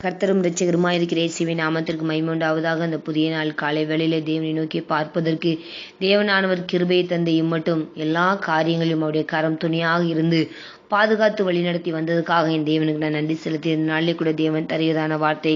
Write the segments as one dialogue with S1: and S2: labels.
S1: கர்த்தரும் ரட்சகருமா இருக்கிற இயேசுவின் நாமத்திற்கு மைமுண்டாவதாக அந்த புதிய நாள் காலை வேளையில தேவனை நோக்கி பார்ப்பதற்கு தேவனானவர் கிருபையை தந்த இம்மட்டும் எல்லா காரியங்களையும் அவருடைய கரம் துணையாக இருந்து பாதுகாத்து வழிநடத்தி வந்ததுக்காக என் தேவனுக்கு நான் நன்றி செலுத்தி இந்த நாளிலே கூட தேவன் தருவதான வார்த்தை.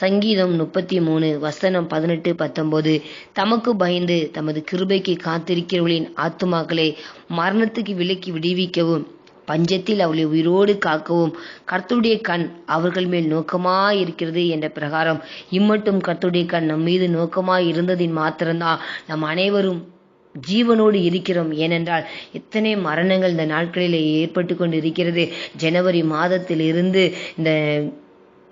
S1: சங்கீதம் முப்பத்தி மூணு வசனம் பதினெட்டு பத்தொன்பது. தமக்கு பயந்து தமது கிருபைக்கு காத்திருக்கிறவர்களின் ஆத்துமாக்களை மரணத்துக்கு விலக்கி விடுவிக்கவும். பஞ்சத்தில் அவளை உயிரோடு காக்கவும் கர்த்துடைய கண் அவர்கள் மேல் நோக்கமாய் இருக்கிறது என்ற பிரகாரம். இம்மட்டும் கர்த்துடைய கண் நம் மீது நோக்கமாய் இருந்ததின் மாத்திரம்தான் நம் அனைவரும் ஜீவனோடு இருக்கிறோம். ஏனென்றால் எத்தனை மரணங்கள் இந்த நாட்களில் ஏற்பட்டு கொண்டு இருக்கிறது ஜனவரி மாதத்தில் இருந்து இந்த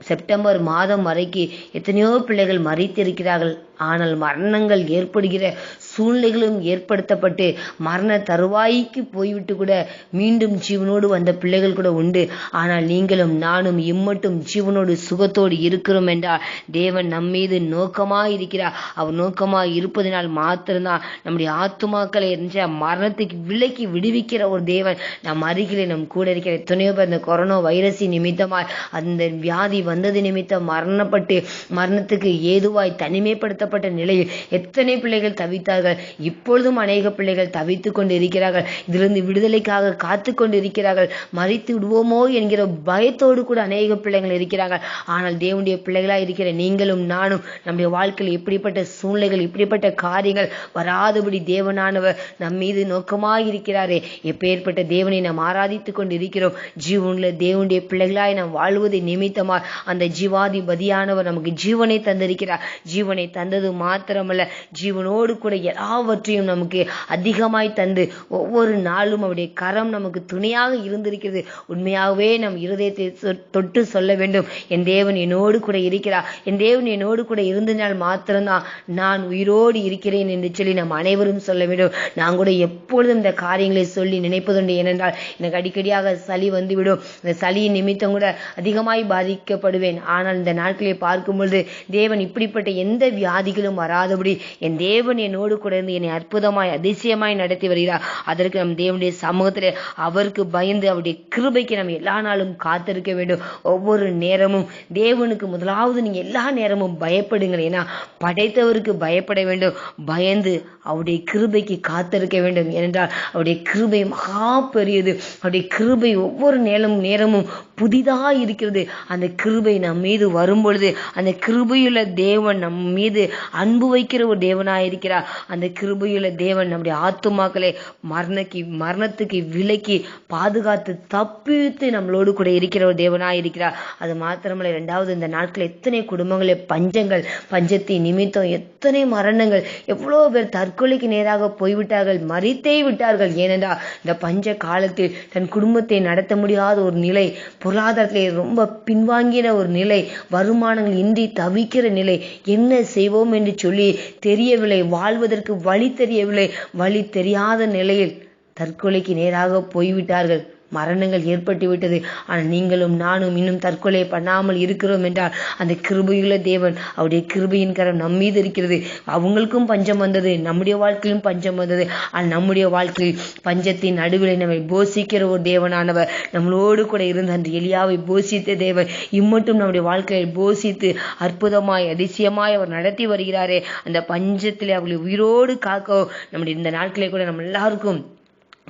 S1: செப்டம்பர் மாதம் வரைக்கு எத்தனையோ பிள்ளைகள் மறித்திருக்கிறார்கள் ஆனால் மரணங்கள் ஏற்படுகிற சூழ்நிலைகளும் ஏற்படுத்தப்பட்டு மரண தருவாய்க்கு போய்விட்டு கூட மீண்டும் ஜீவனோடு வந்த பிள்ளைகள் கூட உண்டு. ஆனால் நீங்களும் நானும் இம்மட்டும் ஜீவனோடு சுகத்தோடு இருக்கிறோம் என்றால் தேவன் நம் மீது நோக்கமாய் இருக்கிறார். அவர் நோக்கமாக இருப்பதனால் மாத்திரம்தான் நம்முடைய ஆத்துமாக்களை என்ற மரணத்துக்கு விலக்கி விடுவிக்கிற ஒரு தேவன் நம் அருகிலே நம் கூட இருக்கிற எத்தனையோ பேர் இந்த கொரோனா வைரஸின் நிமித்தமாய் அந்த வியாதி வந்தது நிமித்தம் மரணப்பட்டு மரணத்துக்கு ஏதுவாய் தனிமைப்படுத்த தனிமைப்படுத்தப்பட்ட நிலையில் எத்தனை பிள்ளைகள் தவித்தார்கள்? இப்பொழுதும் அநேக பிள்ளைகள் தவித்து கொண்டு இருக்கிறார்கள் இதிலிருந்து விடுதலைக்காக காத்து கொண்டு இருக்கிறார்கள் மறித்து விடுவோமோ என்கிற பயத்தோடு கூட அநேக பிள்ளைகள் இருக்கிறார்கள். ஆனால் தேவனுடைய பிள்ளைகளாக இருக்கிற நீங்களும் நானும் நம்முடைய வாழ்க்கையில் இப்படிப்பட்ட சூழ்நிலைகள் இப்படிப்பட்ட காரியங்கள் வராதபடி தேவனானவர் நம் மீது நோக்கமாக இருக்கிறாரே எப்பேற்பட்ட தேவனை நாம் ஆராதித்துக் கொண்டு இருக்கிறோம் ஜீவனுள்ள தேவனுடைய பிள்ளைகளாய் நாம் வாழ்வதை நிமித்தமாக அந்த ஜீவாதிபதியானவர் நமக்கு ஜீவனை தந்திருக்கிறார். ஜீவனை தந்த தந்தது மாத்திரமல்ல ஜீவனோடு கூட எல்லாவற்றையும் நமக்கு அதிகமாய் தந்து ஒவ்வொரு நாளும் அவருடைய கரம் நமக்கு துணையாக இருந்திருக்கிறது. உண்மையாகவே நம் இருதயத்தை தொட்டு சொல்ல வேண்டும். என் தேவன் என்னோடு கூட இருக்கிறார். என் தேவன் என்னோடு கூட இருந்தனால் மாத்திரம்தான் நான் உயிரோடு இருக்கிறேன் என்று சொல்லி நம் அனைவரும் சொல்ல வேண்டும். நான் கூட எப்பொழுதும் இந்த காரியங்களை சொல்லி நினைப்பதுண்டு ஏனென்றால் எனக்கு அடிக்கடியாக சளி வந்துவிடும். இந்த சளியின் நிமித்தம் கூட அதிகமாய் பாதிக்கப்படுவேன். ஆனால் இந்த நாட்களை பார்க்கும் பொழுது தேவன் இப்படிப்பட்ட எந்த வியாதி வியாதிகளும் வராதபடி என் தேவன் என்னோடு கூட இருந்து என்னை அற்புதமாய் அதிசயமாய் நடத்தி வருகிறார். அதற்கு நம் தேவனுடைய சமூகத்தில் அவருக்கு பயந்து அவருடைய கிருபைக்கு நம்ம எல்லா நாளும் காத்திருக்க வேண்டும். ஒவ்வொரு நேரமும் தேவனுக்கு முதலாவது நீங்க எல்லா நேரமும் பயப்படுங்கள். ஏன்னா படைத்தவருக்கு பயப்பட வேண்டும். பயந்து அவருடைய கிருபைக்கு காத்திருக்க வேண்டும். ஏனென்றால் அவருடைய கிருபை மகா பெரியது. அவருடைய கிருபை ஒவ்வொரு நேரமும் நேரமும் புதிதாக இருக்கிறது. அந்த கிருபை நம் மீது வரும் பொழுது அந்த கிருபையுள்ள தேவன் நம் மீது அன்பு வைக்கிற ஒரு தேவனாக இருக்கிறார். அந்த கிருபையுள்ள தேவன் நம்முடைய ஆத்துமாக்களை மரணக்கு மரணத்துக்கு விலக்கி பாதுகாத்து தப்பித்து நம்மளோடு கூட இருக்கிற ஒரு தேவனாக இருக்கிறார். அது மாத்திரமல்ல இரண்டாவது இந்த நாட்கள் எத்தனை குடும்பங்களில் பஞ்சங்கள் பஞ்சத்தின் நிமித்தம் எத்தனை மரணங்கள் எவ்வளோ பேர் தற்கொலைக்கு நேராக போய்விட்டார்கள் மறித்தே விட்டார்கள். ஏனென்றால் இந்த பஞ்ச காலத்தில் தன் குடும்பத்தை நடத்த முடியாத ஒரு நிலை பொருளாதாரத்திலே ரொம்ப பின்வாங்கின ஒரு நிலை வருமானங்கள் இன்றி தவிக்கிற நிலை என்ன செய்வோம்? என்று சொல்லி தெரியவில்லை. வாழ்வதற்கு வழி தெரியவில்லை. வழி தெரியாத நிலையில் தற்கொலைக்கு நேராக போய்விட்டார்கள். மரணங்கள் ஏற்பட்டு விட்டது ஆனால் நீங்களும் நானும் இன்னும் தற்கொலை பண்ணாமல் இருக்கிறோம் என்றால் அந்த கிருபையுள்ள தேவன் அவருடைய கிருபையின் கரம் நம் மீது இருக்கிறது. அவங்களுக்கும் பஞ்சம் வந்தது நம்முடைய வாழ்க்கையிலும் பஞ்சம் வந்தது. ஆனால் நம்முடைய வாழ்க்கையில் பஞ்சத்தின் நடுவில் நம்மை போஷிக்கிற ஒரு தேவனானவர் நம்மளோடு கூட இருந்த அந்த எளியாவை போஷித்த தேவன் இம்மட்டும் நம்முடைய வாழ்க்கையை போஷித்து அற்புதமாய் அதிசயமாய் அவர் நடத்தி வருகிறாரே. அந்த பஞ்சத்தில் அவர்களை உயிரோடு காக்க நம்முடைய இந்த நாட்களே கூட நம்ம எல்லாருக்கும்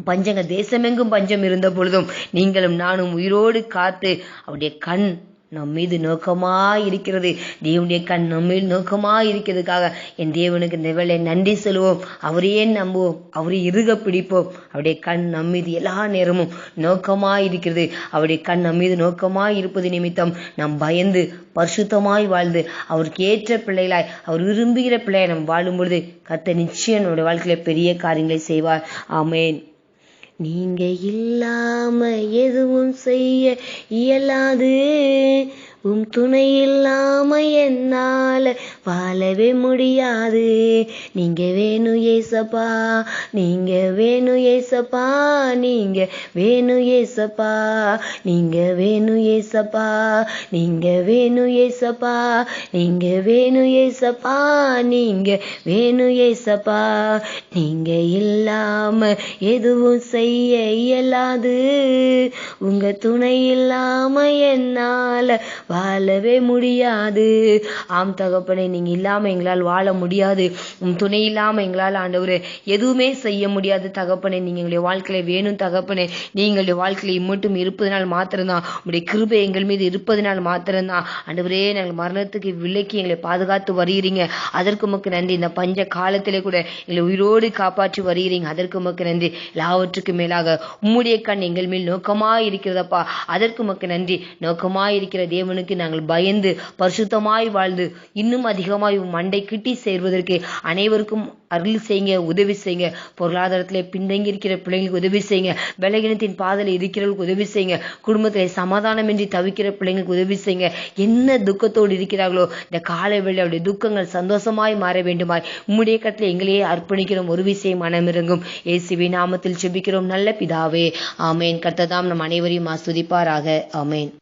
S1: பஞ்சங்க தேசமெங்கும் பஞ்சம் இருந்த பொழுதும் நீங்களும் நானும் உயிரோடு காத்து அவருடைய கண் நம் மீது நோக்கமாய் இருக்கிறது தேவனுடைய கண் நம்மில் நோக்கமா இருக்கிறதுக்காக என் தேவனுக்கு இந்த வேலை நன்றி சொல்லுவோம். அவரையே நம்புவோம்? அவரை இறுக பிடிப்போம். அவருடைய கண் நம் மீது எல்லா நேரமும் நோக்கமா இருக்கிறது அவருடைய கண் நம் மீது நோக்கமாய் இருப்பது நிமித்தம் நாம் பயந்து பரிசுத்தமாய் வாழ்ந்து அவருக்கு ஏற்ற பிள்ளைகளாய் அவர் விரும்புகிற பிள்ளையை நாம் வாழும் பொழுது கத்த நிச்சயம் நம்முடைய வாழ்க்கையில பெரிய காரியங்களை செய்வார். ஆமேன். நீங்க இல்லாம எதுவும் செய்ய இயலாது. உம் துணை இல்லாம என்னால வாழவே முடியாது. நீங்க வேணும் ஏசப்பா நீங்க வேணும் ஏசப்பா நீங்க வேணும் ஏசப்பா நீங்க வேணும் ஏசப்பா நீங்க வேணும் ஏசப்பா நீங்க வேணும் ஏசப்பா நீங்க வேணும் ஏசப்பா. நீங்க இல்லாம எதுவும் செய்ய இயலாது. உங்க துணை இல்லாம என்னால வாழவே முடியாது. ஆம் தகப்பனே நீங்க இல்லாம எங்களால் வாழ முடியாது. உம் துணை இல்லாம எங்களால் ஆண்டவரே எதுவுமே செய்ய முடியாது தகப்பனே. நீங்க எங்களுடைய வாழ்க்கையில வேணும் தகப்பனே. நீங்களுடைய வாழ்க்கையில இம்மட்டும் இருப்பதனால் மாத்திரம்தான். உங்களுடைய கிருபை எங்கள் மீது இருப்பதனால் மாத்திரம்தான். ஆண்டவரே நாங்கள் மரணத்துக்கு விலக்கி எங்களை பாதுகாத்து வருகிறீங்க. அதற்கு உமக்கு நன்றி. இந்த பஞ்ச காலத்திலே கூட எங்களை உயிரோடு காப்பாற்றி வருகிறீங்க. அதற்கு உமக்கு நன்றி. எல்லாவற்றுக்கும் மேலாக உம்முடைய கண் எங்கள் மேல் நோக்கமாக இருக்கிறதப்பா. அதற்கு உமக்கு நன்றி. நோக்கமாக இருக்கிற தேவன் தேவனுக்கு நாங்கள் பயந்து பரிசுத்தமாய் வாழ்ந்து இன்னும் அதிகமாய் மண்டை கிட்டி சேர்வதற்கு அனைவருக்கும் அருள் செய்யுங்க உதவி செய்யுங்க பொருளாதாரத்திலே பின்தங்கி இருக்கிற பிள்ளைங்களுக்கு உதவி செய்யுங்க பலகீனத்தின் பாதையில் இருக்கிறவர்களுக்கு உதவி செய்யுங்க குடும்பத்திலே சமாதானமின்றி தவிக்கிற பிள்ளைங்களுக்கு உதவி செய்யுங்க என்ன துக்கத்தோடு இருக்கிறார்களோ இந்த காலை வேளை அவருடைய துக்கங்கள் சந்தோஷமாய் மாற வேண்டுமாய். உம்முடைய கட்டில் எங்களையே அர்ப்பணிக்கிறோம். ஒரு விஷயம் மனமிறங்கும் இயேசுவின் நாமத்தில் செபிக்கிறோம். நல்ல பிதாவே. ஆமேன். கர்த்ததாம் நம் அனைவரையும் ஆஸ்வதிப்பாராக ஆமேன்.